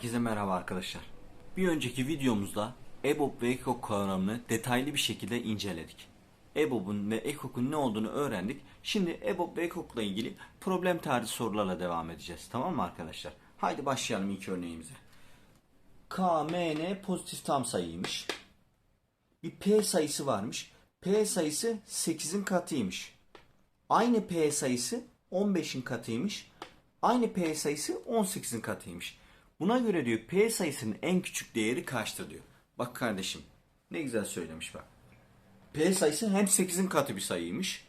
Herkese merhaba arkadaşlar. Bir önceki videomuzda EBOB ve EKOK kavramını detaylı bir şekilde inceledik. EBOB'un ve EKOK'un ne olduğunu öğrendik. Şimdi EBOB ve EKOK'la ilgili problem tarihi sorularla devam edeceğiz. Tamam mı arkadaşlar? Haydi başlayalım ilk örneğimize. K, M, N pozitif tam sayıymış. Bir P sayısı varmış. P sayısı 8'in katıymış. Aynı P sayısı 15'in katıymış. Aynı P sayısı 18'in katıymış. Buna göre diyor P sayısının en küçük değeri kaçtır diyor. Bak kardeşim ne güzel söylemiş bak. P sayısı hem 8'in katı bir sayıymış.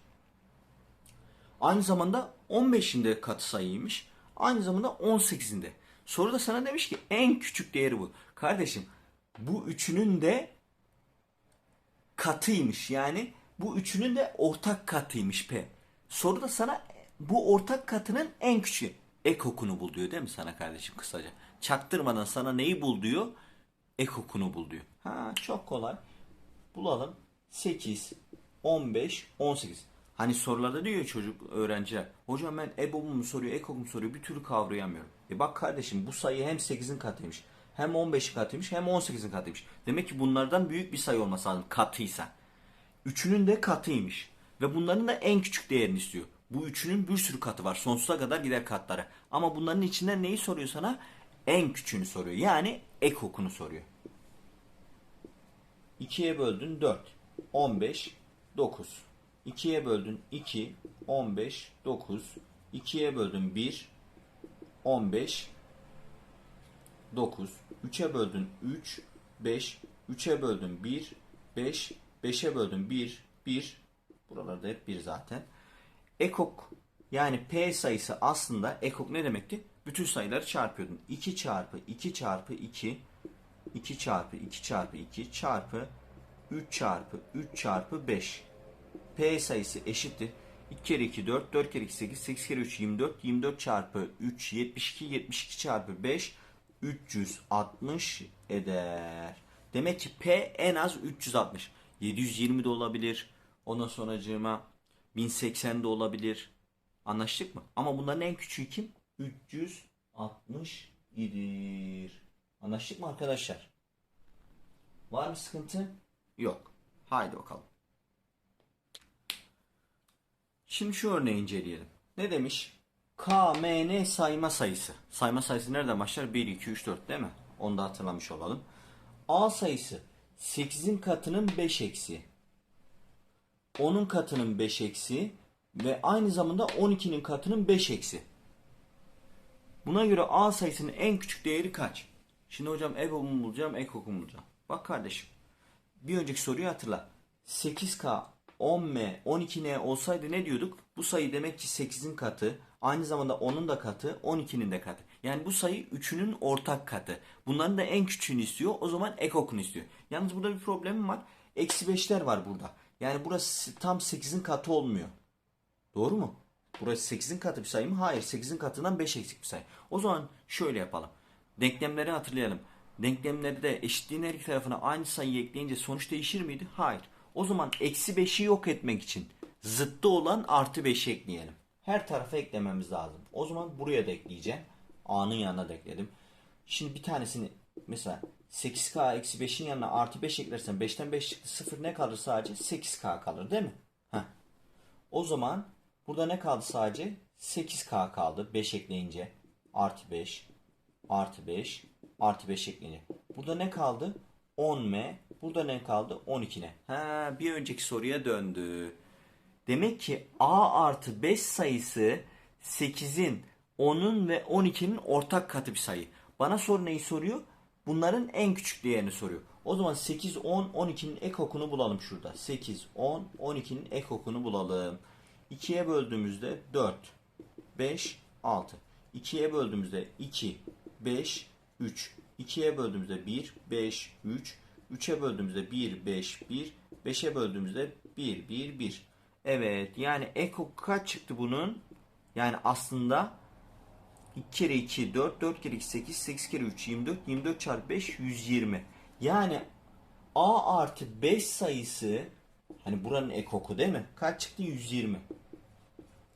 Aynı zamanda 15'in de katı sayıymış. Aynı zamanda 18'in de. Soruda sana demiş ki en küçük değeri bu. Kardeşim bu üçünün de katıymış. Yani bu üçünün de ortak katıymış P. Soruda sana bu ortak katının en küçüğü. Ekokunu bul diyor değil mi sana kardeşim kısaca? Çaktırmadan sana neyi bul diyor? Ekokunu bul diyor. Ha çok kolay. Bulalım. 8, 15, 18. Hani sorularda diyor çocuk öğrenciler. Hocam ben EBOB'u mu soruyor, EKOK mu soruyor bir türlü kavrayamıyorum. E bak kardeşim bu sayı hem 8'in katıymış. Hem 15'in katıymış hem 18'in katıymış. Demek ki bunlardan büyük bir sayı olması lazım katıysa. Üçünün de katıymış. Ve bunların da en küçük değerini istiyor. Bu üçünün bir sürü katı var. Sonsuza kadar gider katlara. Ama bunların içinden neyi soruyor sana? En küçüğünü soruyor. Yani ekokunu soruyor. 2'ye böldün 4. 15, 9. 2'ye böldün 2, 15, 9. 2'ye böldün 1, 15, 9. 3'e böldün 3, 5. 3'e böldün 1, 5. 5'e böldün 1, 1. Buralarda hep 1 zaten. Ekok yani P sayısı aslında ekok ne demekti? Bütün sayıları çarpıyordun. 2 çarpı 2 çarpı 2 2 çarpı 2 çarpı 2 çarpı 3 çarpı 3 çarpı 5. P sayısı eşittir. 2 kere 2 4, 4 kere 2 8, 8 kere 3 24, 24 çarpı 3 72, 72 çarpı 5 360 eder. Demek ki P en az 360. 720 de olabilir. Ondan sonracığıma 1080 de olabilir. Anlaştık mı? Ama bunların en küçüğü kim? 360 idir. Anlaştık mı arkadaşlar? Var mı sıkıntı? Yok. Haydi bakalım. Şimdi şu örneği inceleyelim. Ne demiş? K, M, N sayma sayısı. Sayma sayısı nereden başlar? 1, 2, 3, 4 değil mi? Onu da hatırlamış olalım. A sayısı 8'in katının 5 eksi. 10'un katının 5 eksi ve aynı zamanda 12'nin katının 5 eksi. Buna göre A sayısının en küçük değeri kaç? Şimdi hocam EBOB'u bulacağım, EKOK'u bulacağım. Bak kardeşim. Bir önceki soruyu hatırla. 8K, 10M, 12N olsaydı ne diyorduk? Bu sayı demek ki 8'in katı, aynı zamanda 10'un da katı, 12'nin de katı. Yani bu sayı 3'ünün ortak katı. Bunların da en küçüğünü istiyor. O zaman ekokunu istiyor. Yalnız burada bir problemim var. Eksi 5'ler var burada. Yani burası tam 8'in katı olmuyor. Doğru mu? Burası 8'in katı bir sayı mı? Hayır. 8'in katından 5 eksik bir sayı. O zaman şöyle yapalım. Denklemleri hatırlayalım. Denklemleri de eşitliğin her iki tarafına aynı sayıyı ekleyince sonuç değişir miydi? Hayır. O zaman eksi 5'i yok etmek için zıttı olan artı 5'i ekleyelim. Her tarafa eklememiz lazım. O zaman buraya da ekleyeceğim. A'nın yanına da ekledim. Şimdi bir tanesini mesela 8K eksi 5'in yanına artı 5 eklersen 5'ten 5 çıktı 0 ne kalır sadece? 8K kalır değil mi? Heh. O zaman burada ne kaldı sadece? 8K kaldı 5 ekleyince. Artı 5, artı 5, artı 5 ekleyince. Burada ne kaldı? 10M. Burada ne kaldı? 12 ne? Ha, bir önceki soruya döndü. Demek ki A artı 5 sayısı 8'in, 10'un ve 12'nin ortak katı bir sayı. Bana soru neyi soruyor? Bunların en küçük değerini soruyor. O zaman 8, 10, 12'nin ekokunu bulalım şurada. 8, 10, 12'nin ekokunu bulalım. 2'ye böldüğümüzde 4, 5, 6. 2'ye böldüğümüzde 2, 5, 3. 2'ye böldüğümüzde 1, 5, 3. 3'e böldüğümüzde 1, 5, 1. 5'e böldüğümüzde 1, 1, 1. Evet yani ekok kaç çıktı bunun? Yani aslında 2 kere 2 4, 4 kere 2 8, 8 kere 3 24, 24 çarpı 5 120. Yani A artı 5 sayısı hani buranın ekoku değil mi? Kaç çıktı? 120.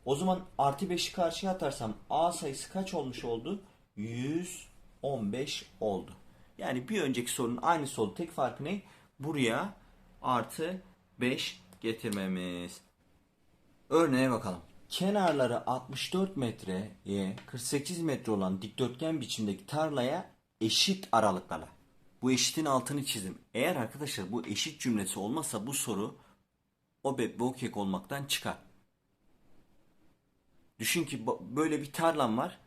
O zaman artı 5'i karşıya atarsam A sayısı kaç olmuş oldu? 110 15 oldu. Yani bir önceki sorunun aynısı oldu. Tek farkı ne? Buraya artı 5 getirmemiz. Örneğe bakalım. Kenarları 64 metreye 48 metre olan dikdörtgen biçimdeki tarlaya eşit aralıklarla. Bu eşitin altını çizdim. Eğer arkadaşlar bu eşit cümlesi olmazsa bu soru o be bu kek olmaktan çıkar. Düşün ki böyle bir tarlan var.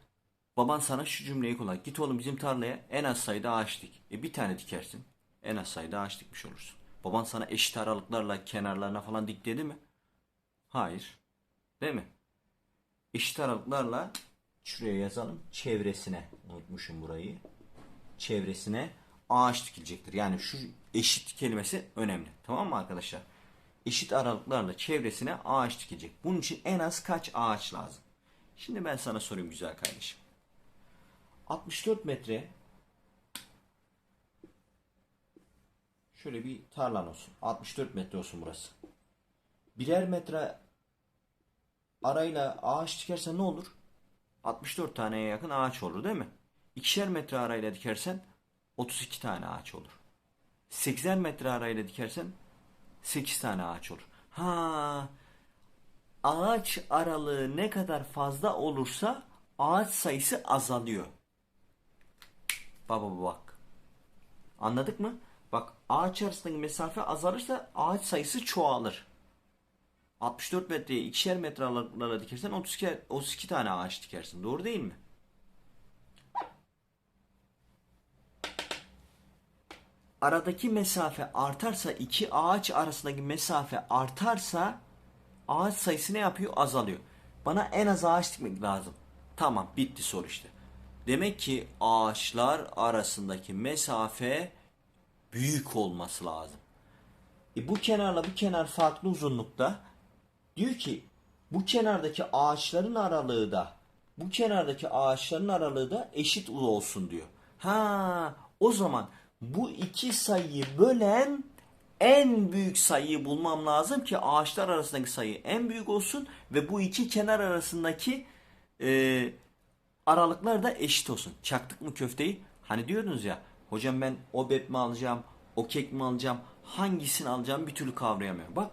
Baban sana şu cümleyi kullan. Git oğlum bizim tarlaya en az sayıda ağaç dik. E bir tane dikersin. En az sayıda ağaç dikmiş olursun. Baban sana eşit aralıklarla kenarlarına falan dik dedi mi? Hayır. Değil mi? Eşit aralıklarla şuraya yazalım. Çevresine unutmuşum burayı. Çevresine ağaç dikilecektir. Yani şu eşit kelimesi önemli. Tamam mı arkadaşlar? Eşit aralıklarla çevresine ağaç dikilecek. Bunun için en az kaç ağaç lazım? Şimdi ben sana sorayım güzel kardeşim. 64 metre şöyle bir tarlan olsun. 64 metre olsun burası. Birer metre arayla ağaç dikersen ne olur? 64 taneye yakın ağaç olur değil mi? İkişer metre arayla dikersen 32 tane ağaç olur. 8'er metre arayla dikersen 8 tane ağaç olur. Ha, ağaç aralığı ne kadar fazla olursa ağaç sayısı azalıyor. Baba bak. Anladık mı? Bak ağaç arasındaki mesafe azalırsa ağaç sayısı çoğalır. 64 metreye ikişer metre aralıklarla dikersen 32, 32 tane ağaç dikersin. Doğru değil mi? Aradaki mesafe artarsa iki ağaç arasındaki mesafe artarsa ağaç sayısı ne yapıyor? Azalıyor. Bana en az ağaç dikmek lazım. Tamam bitti soru işte. Demek ki ağaçlar arasındaki mesafe büyük olması lazım. E bu kenarla bu kenar farklı uzunlukta. Diyor ki bu kenardaki ağaçların aralığı da bu kenardaki ağaçların aralığı da eşit olsun diyor. Ha o zaman bu iki sayıyı bölen en büyük sayıyı bulmam lazım ki ağaçlar arasındaki sayı en büyük olsun ve bu iki kenar arasındaki e, aralıklar da eşit olsun. Çaktık mı köfteyi? Hani diyordunuz ya hocam ben o bet mi alacağım, o kek mi alacağım, hangisini alacağım bir türlü kavrayamıyorum. Bak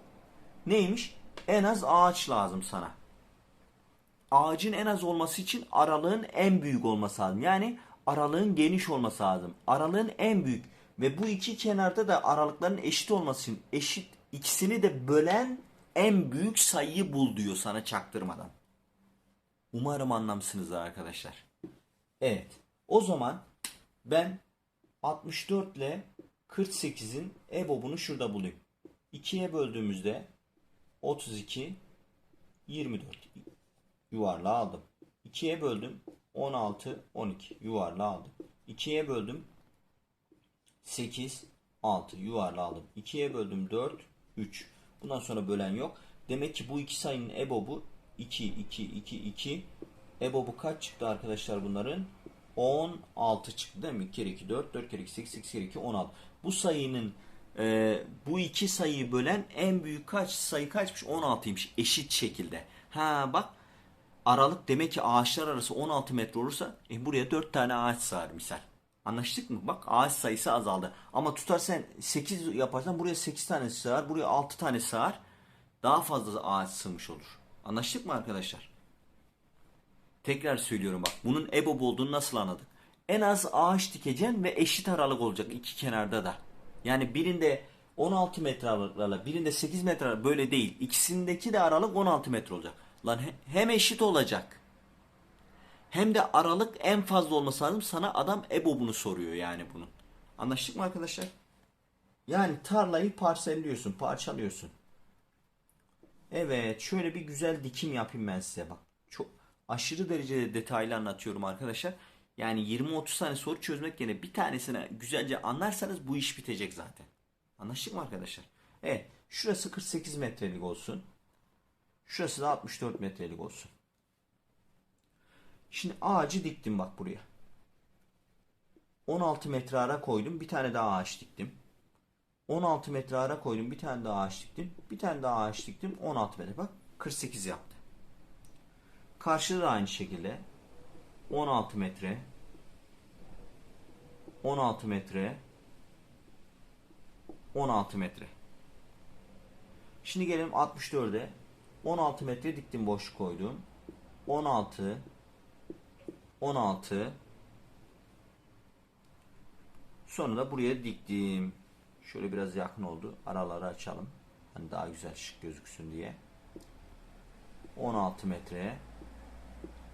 neymiş? En az ağaç lazım sana. Ağacın en az olması için aralığın en büyük olması lazım. Yani aralığın geniş olması lazım. Aralığın en büyük ve bu iki kenarda da aralıkların eşit olması için eşit ikisini de bölen en büyük sayıyı bul diyor sana çaktırmadan. Umarım anlamışsınızdır arkadaşlar. Evet. O zaman ben 64 ile 48'in EBOB'unu şurada bulayım. 2'ye böldüğümüzde 32 24 yuvarlağı aldım. 2'ye böldüm 16 12 yuvarlağı aldım. 2'ye böldüm 8 6 yuvarlağı aldım. 2'ye böldüm 4 3. Bundan sonra bölen yok. Demek ki bu iki sayının EBOB'u 2 2 2 2 EBOB'u kaç çıktı arkadaşlar bunların? 16 çıktı değil mi? 2 kere 2 4 4 kere 2 8 8 kere 2 16. Bu sayının e, bu iki sayıyı bölen en büyük kaç sayı kaçmış? 16'ymış eşit şekilde. Ha bak aralık demek ki ağaçlar arası 16 metre olursa e, buraya 4 tane ağaç sığar misal. Anlaştık mı? Bak ağaç sayısı azaldı. Ama tutarsan 8 yaparsan buraya 8 tane sığar, buraya 6 tane sığar. Daha fazla ağaç sığmış olur. Anlaştık mı arkadaşlar? Tekrar söylüyorum bak. Bunun EBOB olduğunu nasıl anladık? En az ağaç dikeceksin ve eşit aralık olacak iki kenarda da. Yani birinde 16 metre aralıklarla birinde 8 metre aralık böyle değil. İkisindeki de aralık 16 metre olacak. Lan he- hem eşit olacak. Hem de aralık en fazla olması lazım. Sana adam EBOB'unu soruyor yani bunun. Anlaştık mı arkadaşlar? Yani tarlayı parselliyorsun, parçalıyorsun. Evet, şöyle bir güzel dikim yapayım ben size bak. Çok aşırı derecede detaylı anlatıyorum arkadaşlar. Yani 20-30 tane soru çözmek yerine bir tanesine güzelce anlarsanız bu iş bitecek zaten. Anlaştık mı arkadaşlar? Evet, şurası 48 metrelik olsun. Şurası da 64 metrelik olsun. Şimdi ağacı diktim bak buraya. 16 metre ara koydum. Bir tane daha ağaç diktim. 16 metre ara koydum. Bir tane daha ağaç diktim. Bir tane daha ağaç diktim. 16 metre bak. 48 yaptı. Karşıda da aynı şekilde 16 metre 16 metre 16 metre. Şimdi gelelim 64'e. 16 metre diktim boşluk koydum. 16 16 Sonra da buraya diktim. Şöyle biraz yakın oldu. Araları açalım. Hani daha güzel şık gözüksün diye. 16 metre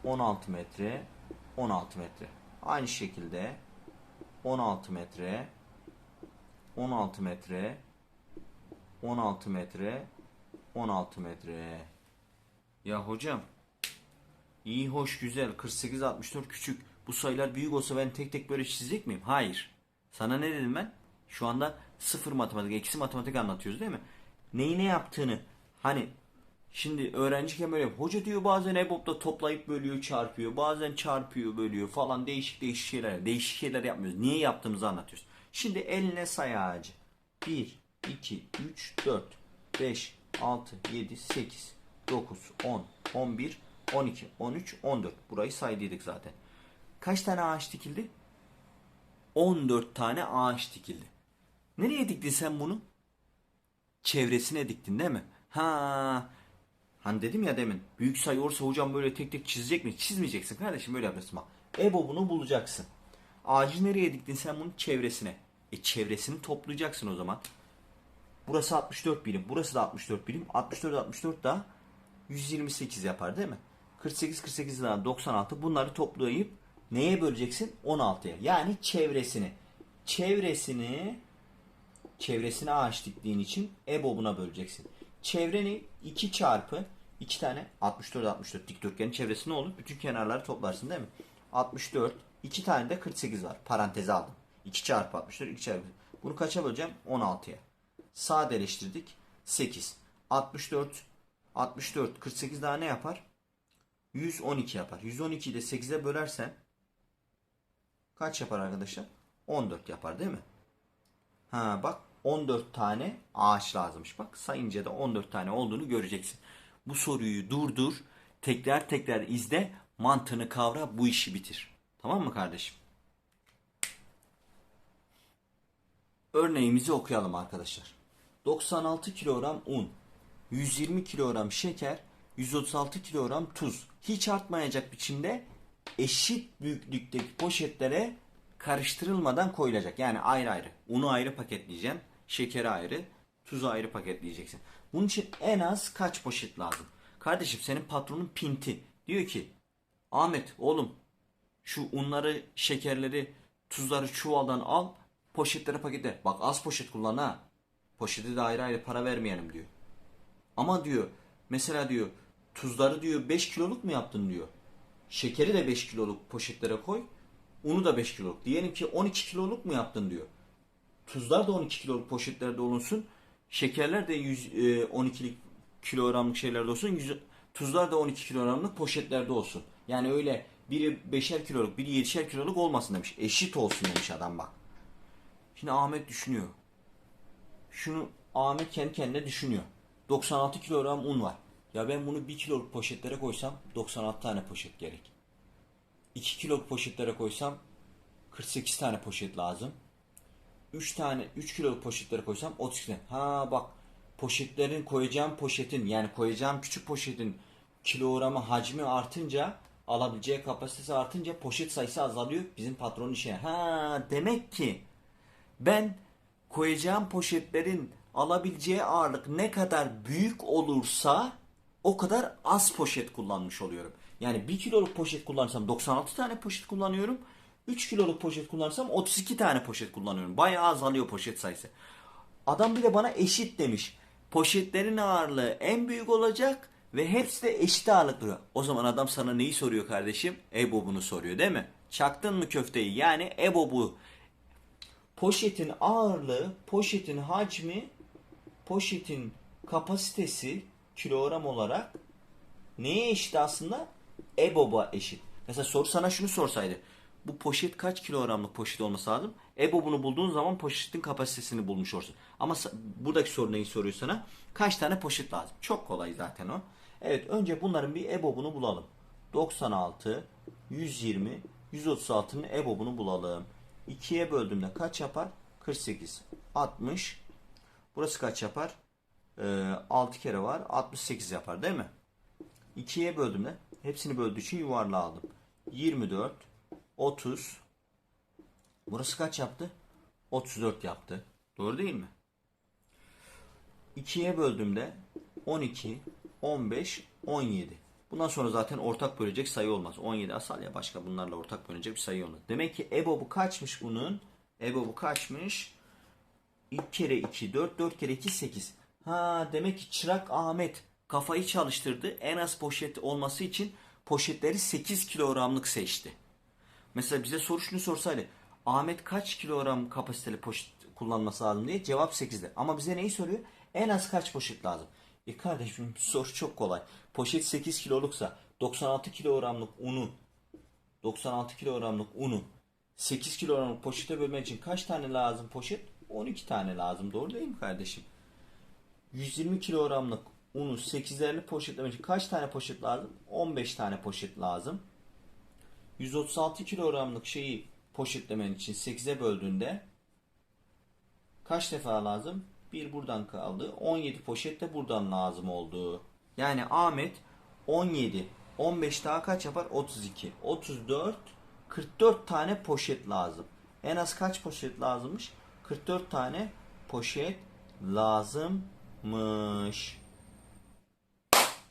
16 metre 16 metre. Aynı şekilde 16 metre 16 metre 16 metre 16 metre. Ya hocam iyi hoş güzel 48 64 küçük. Bu sayılar büyük olsa ben tek tek böyle çizecek miyim? Hayır. Sana ne dedim ben? Şu anda sıfır matematik, eksi matematik anlatıyoruz değil mi? Neyi ne yaptığını hani Şimdi öğrenciyken böyle hoca diyor bazen EBOB'da toplayıp bölüyor çarpıyor bazen çarpıyor bölüyor falan değişik değişik şeyler değişik şeyler yapmıyoruz. Niye yaptığımızı anlatıyoruz. Şimdi eline say ağacı. 1, 2, 3, 4, 5, 6, 7, 8, 9, 10, 11, 12, 13, 14. Burayı saydıydık zaten. Kaç tane ağaç dikildi? 14 tane ağaç dikildi. Nereye diktin sen bunu? Çevresine diktin değil mi? Ha, Hani dedim ya demin büyük sayı olursa hocam böyle tek tek çizecek mi? Çizmeyeceksin kardeşim böyle yapacaksın bak. EBOB'unu bulacaksın. Ağacı nereye diktin sen bunun çevresine? E çevresini toplayacaksın o zaman. Burası 64 birim. Burası da 64 birim. 64 64 da 128 yapar değil mi? 48 48 daha 96 bunları toplayıp neye böleceksin? 16'ya. Yani çevresini. Çevresini çevresine ağaç diktiğin için EBOB'una böleceksin. Çevreni 2 çarpı 2 tane 64 64 dikdörtgenin çevresi ne olur? Bütün kenarları toplarsın değil mi? 64 2 tane de 48 var. Paranteze aldım. 2 çarpı 64 2 çarpı. Bunu kaça böleceğim? 16'ya. Sadeleştirdik. 8. 64 64 48 daha ne yapar? 112 yapar. 112'yi de 8'e bölersen kaç yapar arkadaşlar? 14 yapar değil mi? Ha bak 14 tane ağaç lazımmış. Bak sayınca da 14 tane olduğunu göreceksin. Bu soruyu durdur, tekrar tekrar izle, mantığını kavra, bu işi bitir. Tamam mı kardeşim? Örneğimizi okuyalım arkadaşlar. 96 kilogram un, 120 kilogram şeker, 136 kilogram tuz. Hiç artmayacak biçimde eşit büyüklükteki poşetlere karıştırılmadan koyulacak. Yani ayrı ayrı. Unu ayrı paketleyeceğim. Şekeri ayrı. Tuzu ayrı paketleyeceksin. Bunun için en az kaç poşet lazım? Kardeşim senin patronun pinti. Diyor ki Ahmet oğlum şu unları, şekerleri, tuzları çuvaldan al. Poşetlere paketle. Bak az poşet kullan ha. Poşeti de ayrı ayrı para vermeyelim diyor. Ama diyor mesela diyor tuzları diyor 5 kiloluk mu yaptın diyor. Şekeri de 5 kiloluk poşetlere koy. Unu da 5 kiloluk. Diyelim ki 12 kiloluk mu yaptın diyor. Tuzlar da 12 kiloluk poşetlerde olunsun. Şekerler de 100, e, 12'lik kilogramlık şeylerde olsun. 100, tuzlar da 12 kilogramlık poşetlerde olsun. Yani öyle biri 5'er kiloluk, biri 7'şer kiloluk olmasın demiş. Eşit olsun demiş adam bak. Şimdi Ahmet düşünüyor. Şunu Ahmet kendi kendine düşünüyor. 96 kilogram un var. Ya ben bunu 1 kiloluk poşetlere koysam 96 tane poşet gerek. 2 kiloluk poşetlere koysam 48 tane poşet lazım. 3 tane 3 kiloluk poşetlere koysam 32 tane. Ha bak poşetlerin koyacağım poşetin yani koyacağım küçük poşetin kilogramı hacmi artınca alabileceği kapasitesi artınca poşet sayısı azalıyor bizim patronun işine. Ha demek ki ben koyacağım poşetlerin alabileceği ağırlık ne kadar büyük olursa o kadar az poşet kullanmış oluyorum. Yani 1 kiloluk poşet kullanırsam 96 tane poşet kullanıyorum. 3 kiloluk poşet kullanırsam 32 tane poşet kullanıyorum. Bayağı azalıyor poşet sayısı. Adam bile bana eşit demiş. Poşetlerin ağırlığı en büyük olacak ve hepsi de eşit ağırlıklı. O zaman adam sana neyi soruyor kardeşim? EBOB'unu soruyor değil mi? Çaktın mı köfteyi? Yani EBOB'u. Poşetin ağırlığı, poşetin hacmi, poşetin kapasitesi kilogram olarak neye eşit aslında? EBOB'a eşit. Mesela soru sana şunu sorsaydı. Bu poşet kaç kilogramlık poşet olması lazım? EBOB'unu bulduğun zaman poşetin kapasitesini bulmuş olursun. Ama buradaki soru neyi soruyor sana? Kaç tane poşet lazım? Çok kolay zaten o. Evet önce bunların bir EBOB'unu bulalım. 96, 120, 136'nın EBOB'unu bulalım. 2'ye böldüğümde kaç yapar? 48. 60. Burası kaç yapar? Ee, 6 kere var. 68 yapar değil mi? 2'ye böldüğümde hepsini böldüğü için yuvarlağı aldım. 24, 30. Burası kaç yaptı? 34 yaptı. Doğru değil mi? 2'ye böldüğümde 12, 15, 17. Bundan sonra zaten ortak bölecek sayı olmaz. 17 asal ya başka bunlarla ortak bölecek bir sayı olmaz. Demek ki EBOB'u kaçmış bunun? EBOB'u kaçmış? 2 kere 2 4 4 kere 2 8. Ha demek ki Çırak Ahmet kafayı çalıştırdı. En az poşet olması için poşetleri 8 kilogramlık seçti. Mesela bize soru şunu sorsaydı. Ahmet kaç kilogram kapasiteli poşet kullanması lazım diye cevap 8'de. Ama bize neyi soruyor? En az kaç poşet lazım? E kardeşim soru çok kolay. Poşet 8 kiloluksa 96 kilogramlık unu 96 kilogramlık unu 8 kilogramlık poşete bölmek için kaç tane lazım poşet? 12 tane lazım. Doğru değil mi kardeşim? 120 kilogramlık unu 8'lerli poşetlemek için kaç tane poşet lazım? 15 tane poşet lazım. 136 kilogramlık şeyi poşetlemen için 8'e böldüğünde kaç defa lazım? Bir buradan kaldı. 17 poşet de buradan lazım oldu. Yani Ahmet 17, 15 daha kaç yapar? 32, 34, 44 tane poşet lazım. En az kaç poşet lazımmış? 44 tane poşet lazımmış.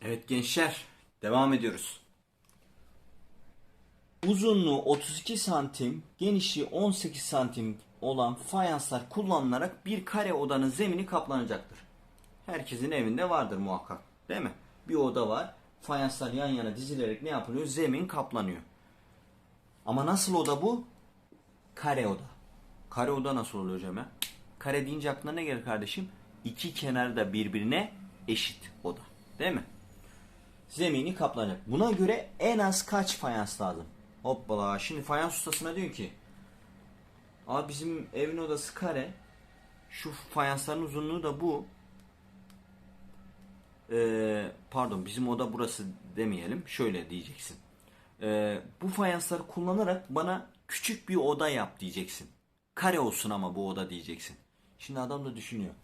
Evet gençler devam ediyoruz. Uzunluğu 32 santim, genişliği 18 santim olan fayanslar kullanılarak bir kare odanın zemini kaplanacaktır. Herkesin evinde vardır muhakkak. Değil mi? Bir oda var. Fayanslar yan yana dizilerek ne yapılıyor? Zemin kaplanıyor. Ama nasıl oda bu? Kare oda. Kare oda nasıl oluyor hocam ya? Kare deyince aklına ne gelir kardeşim? İki kenar da birbirine eşit oda. Değil mi? zemini kaplanacak. Buna göre en az kaç fayans lazım? Hoppala. Şimdi fayans ustasına diyor ki Abi bizim evin odası kare. Şu fayansların uzunluğu da bu. Ee, pardon bizim oda burası demeyelim. Şöyle diyeceksin. Ee, bu fayansları kullanarak bana küçük bir oda yap diyeceksin. Kare olsun ama bu oda diyeceksin. Şimdi adam da düşünüyor.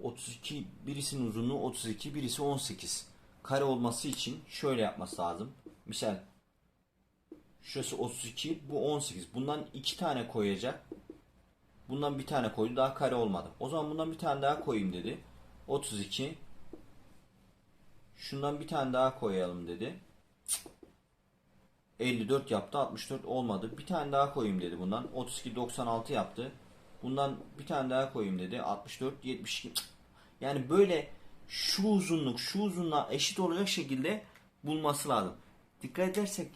32 birisinin uzunluğu 32 birisi 18 kare olması için şöyle yapması lazım. Misal şurası 32 bu 18 bundan iki tane koyacak. Bundan bir tane koydu daha kare olmadı. O zaman bundan bir tane daha koyayım dedi. 32 Şundan bir tane daha koyalım dedi. 54 yaptı 64 olmadı. Bir tane daha koyayım dedi bundan. 32 96 yaptı. Bundan bir tane daha koyayım dedi. 64 72 yani böyle şu uzunluk şu uzunluğa eşit olacak şekilde bulması lazım. Dikkat edersek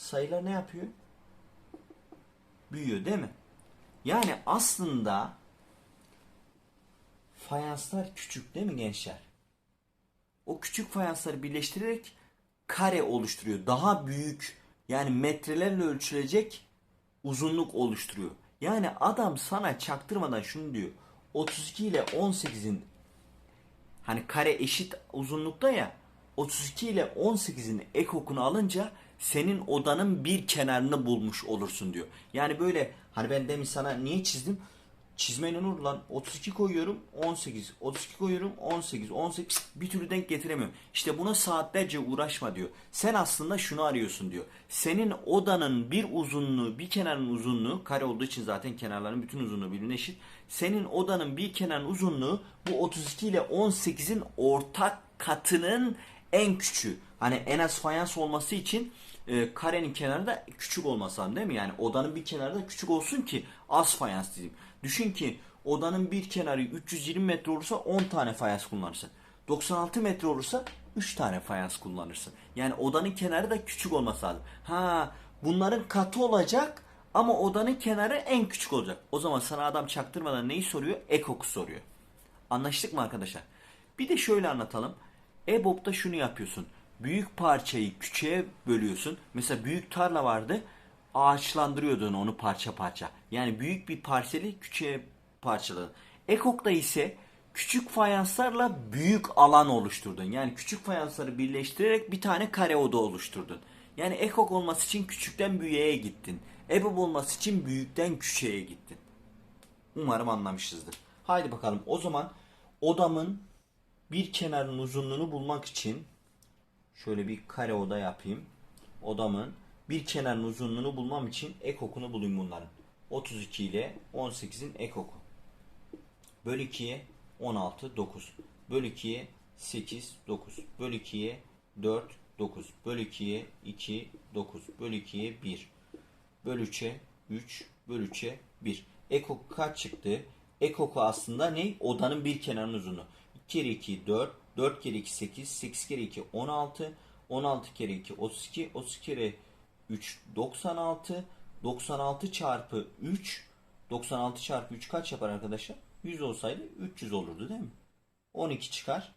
sayılar ne yapıyor? Büyüyor değil mi? Yani aslında fayanslar küçük değil mi gençler? O küçük fayansları birleştirerek kare oluşturuyor. Daha büyük yani metrelerle ölçülecek uzunluk oluşturuyor. Yani adam sana çaktırmadan şunu diyor. 32 ile 18'in hani kare eşit uzunlukta ya 32 ile 18'in ek okunu alınca senin odanın bir kenarını bulmuş olursun diyor. Yani böyle hani ben demin sana niye çizdim? Çizmeyle olur lan 32 koyuyorum 18 32 koyuyorum 18 18 bir türlü denk getiremiyorum. İşte buna saatlerce uğraşma diyor. Sen aslında şunu arıyorsun diyor. Senin odanın bir uzunluğu bir kenarın uzunluğu kare olduğu için zaten kenarların bütün uzunluğu birbirine eşit. Senin odanın bir kenarın uzunluğu bu 32 ile 18'in ortak katının en küçüğü. Hani en az fayans olması için e, karenin kenarı da küçük olması lazım değil mi? Yani odanın bir kenarı da küçük olsun ki az fayans diyeyim. Düşün ki odanın bir kenarı 320 metre olursa 10 tane fayans kullanırsın. 96 metre olursa 3 tane fayans kullanırsın. Yani odanın kenarı da küçük olması lazım. Ha bunların katı olacak ama odanın kenarı en küçük olacak. O zaman sana adam çaktırmadan neyi soruyor? Ekoku soruyor. Anlaştık mı arkadaşlar? Bir de şöyle anlatalım. EBOB'da şunu yapıyorsun. Büyük parçayı küçüğe bölüyorsun. Mesela büyük tarla vardı. Ağaçlandırıyordun onu parça parça. Yani büyük bir parseli küçüğe parçaladın. Ekok'ta ise küçük fayanslarla büyük alan oluşturdun. Yani küçük fayansları birleştirerek bir tane kare oda oluşturdun. Yani ekok olması için küçükten büyüğe gittin. EBOB olması için büyükten küçüğe gittin. Umarım anlamışızdır. Haydi bakalım. O zaman odamın bir kenarının uzunluğunu bulmak için şöyle bir kare oda yapayım. Odamın bir kenarının uzunluğunu bulmam için ekokunu bulayım bunların. 32 ile 18'in ekoku. Böl 2'ye 16, 9. Böl 2'ye 8, 9. Böl 2'ye 4, 9. Böl 2'ye 2, 9. Böl 2'ye 1. Böl 3'e 3. Böl 3'e 1. Ekok kaç çıktı? Ekoku aslında ne? Odanın bir kenarının uzunluğu. 2 kere 2 4. 4 kere 2 8. 8 kere 2 16. 16 kere 2 32. 32 kere 3 96. 96 çarpı 3. 96 çarpı 3 kaç yapar arkadaşlar? 100 olsaydı 300 olurdu değil mi? 12 çıkar.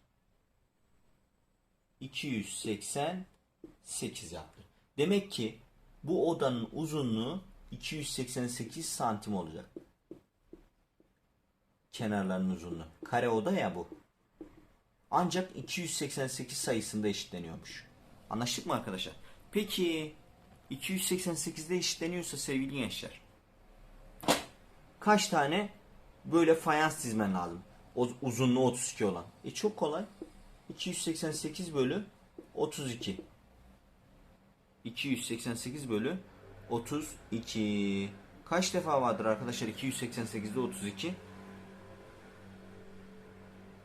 288 yaptı. Demek ki bu odanın uzunluğu 288 santim olacak. Kenarlarının uzunluğu. Kare oda ya bu. Ancak 288 sayısında eşitleniyormuş. Anlaştık mı arkadaşlar? Peki 288'de eşitleniyorsa sevgili gençler kaç tane böyle fayans çizmen lazım? O, uzunluğu 32 olan. E çok kolay. 288 bölü 32. 288 bölü 32. Kaç defa vardır arkadaşlar 288'de 32?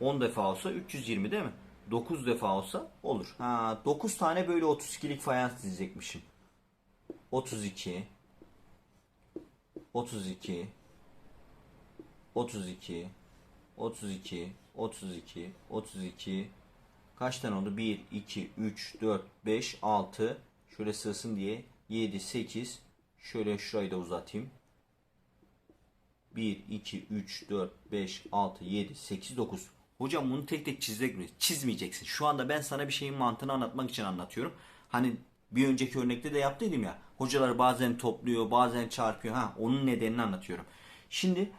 10 defa olsa 320 değil mi? 9 defa olsa olur. Ha 9 tane böyle 32'lik fayans dizecekmişim. 32 32 32 32 32 32 kaç tane oldu? 1 2 3 4 5 6 şöyle sığsın diye 7 8 şöyle şurayı da uzatayım. 1 2 3 4 5 6 7 8 9 Hocam bunu tek tek çizecek mi? Çizmeyeceksin. Şu anda ben sana bir şeyin mantığını anlatmak için anlatıyorum. Hani bir önceki örnekte de yaptıydım ya. Hocalar bazen topluyor, bazen çarpıyor. Ha, onun nedenini anlatıyorum. Şimdi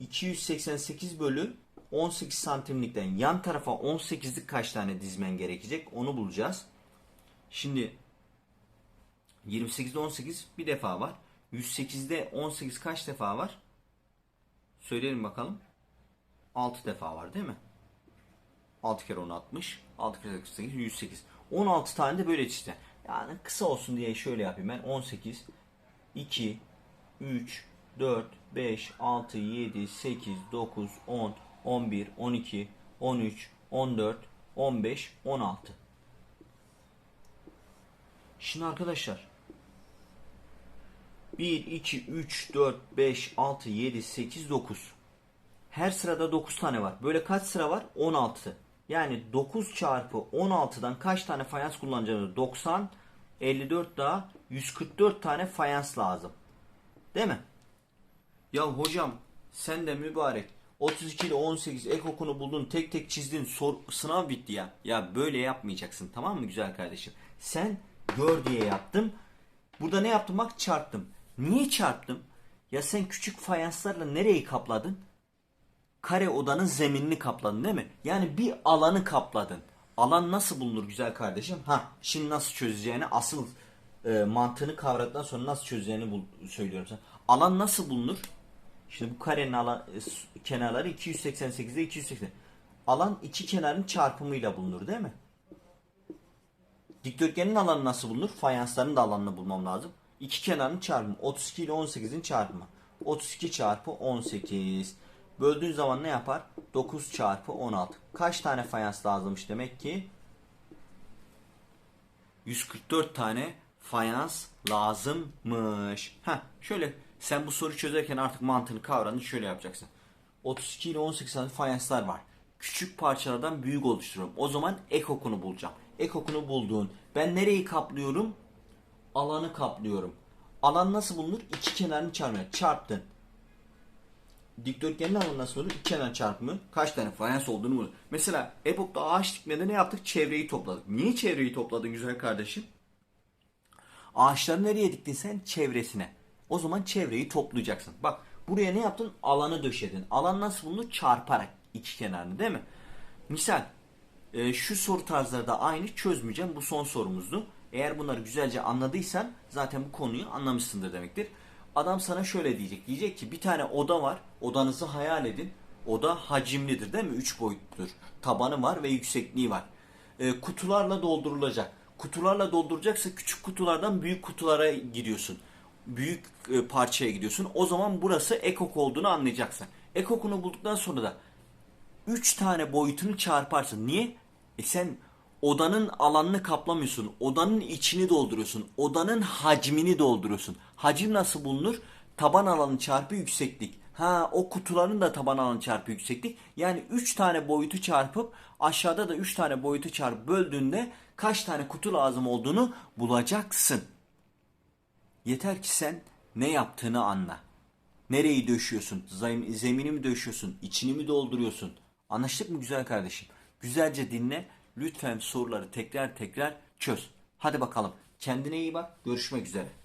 288 bölü 18 santimlikten yan tarafa 18'lik kaç tane dizmen gerekecek onu bulacağız. Şimdi 28'de 18 bir defa var. 108'de 18 kaç defa var? Söyleyelim bakalım. 6 defa var değil mi? 6 kere 10 60. 6 kere 8 108. 16 tane de böyle işte. Yani kısa olsun diye şöyle yapayım ben. 18 2 3 4 5 6 7 8 9 10 11 12 13 14 15 16 Şimdi arkadaşlar 1 2 3 4 5 6 7 8 9 her sırada 9 tane var. Böyle kaç sıra var? 16. Yani 9 çarpı 16'dan kaç tane fayans kullanacağımız? 90, 54 daha 144 tane fayans lazım. Değil mi? Ya hocam sen de mübarek 32 ile 18 ek okunu buldun tek tek çizdin sor, sınav bitti ya. Ya böyle yapmayacaksın tamam mı güzel kardeşim? Sen gör diye yaptım. Burada ne yaptım bak çarptım. Niye çarptım? Ya sen küçük fayanslarla nereyi kapladın? Kare odanın zeminini kapladın değil mi? Yani bir alanı kapladın. Alan nasıl bulunur güzel kardeşim? Ha, şimdi nasıl çözeceğini asıl e, mantığını kavradıktan sonra nasıl çözeceğini bul, söylüyorum sana. Alan nasıl bulunur? Şimdi bu karenin alan e, kenarları 288'de 280. Alan iki kenarın çarpımıyla bulunur değil mi? Dikdörtgenin alanı nasıl bulunur? Fayansların da alanını bulmam lazım. İki kenarın çarpımı. 32 ile 18'in çarpımı. 32 çarpı 18. Böldüğün zaman ne yapar? 9 çarpı 16. Kaç tane fayans lazımmış demek ki? 144 tane fayans lazımmış. Ha, şöyle sen bu soruyu çözerken artık mantığını kavradın şöyle yapacaksın. 32 ile 18 tane fayanslar var. Küçük parçalardan büyük oluşturuyorum. O zaman ek okunu bulacağım. Ek okunu bulduğun. Ben nereyi kaplıyorum? Alanı kaplıyorum. Alan nasıl bulunur? İki kenarını çarpmaya. Çarptın dikdörtgenin alanı nasıl olur? İki kenar çarpımı kaç tane fayans olduğunu bulur. Mesela epokta ağaç dikmede ne yaptık? Çevreyi topladık. Niye çevreyi topladın güzel kardeşim? Ağaçları nereye diktin sen? Çevresine. O zaman çevreyi toplayacaksın. Bak buraya ne yaptın? Alanı döşedin. Alan nasıl bulunur? Çarparak iki kenarını değil mi? Misal e, şu soru tarzları da aynı çözmeyeceğim. Bu son sorumuzdu. Eğer bunları güzelce anladıysan zaten bu konuyu anlamışsındır demektir. Adam sana şöyle diyecek. Diyecek ki bir tane oda var. Odanızı hayal edin. Oda hacimlidir değil mi? 3 boyutludur. Tabanı var ve yüksekliği var. E, kutularla doldurulacak. Kutularla dolduracaksa küçük kutulardan büyük kutulara gidiyorsun. Büyük e, parçaya gidiyorsun. O zaman burası ekok olduğunu anlayacaksın. Ekokunu bulduktan sonra da 3 tane boyutunu çarparsın. Niye? E sen odanın alanını kaplamıyorsun. Odanın içini dolduruyorsun. Odanın hacmini dolduruyorsun. Hacim nasıl bulunur? Taban alanı çarpı yükseklik. Ha o kutuların da taban alanı çarpı yükseklik. Yani 3 tane boyutu çarpıp aşağıda da 3 tane boyutu çarpıp böldüğünde kaç tane kutu lazım olduğunu bulacaksın. Yeter ki sen ne yaptığını anla. Nereyi döşüyorsun? Zem- Zemini mi döşüyorsun? İçini mi dolduruyorsun? Anlaştık mı güzel kardeşim? Güzelce dinle. Lütfen soruları tekrar tekrar çöz. Hadi bakalım. Kendine iyi bak. Görüşmek üzere.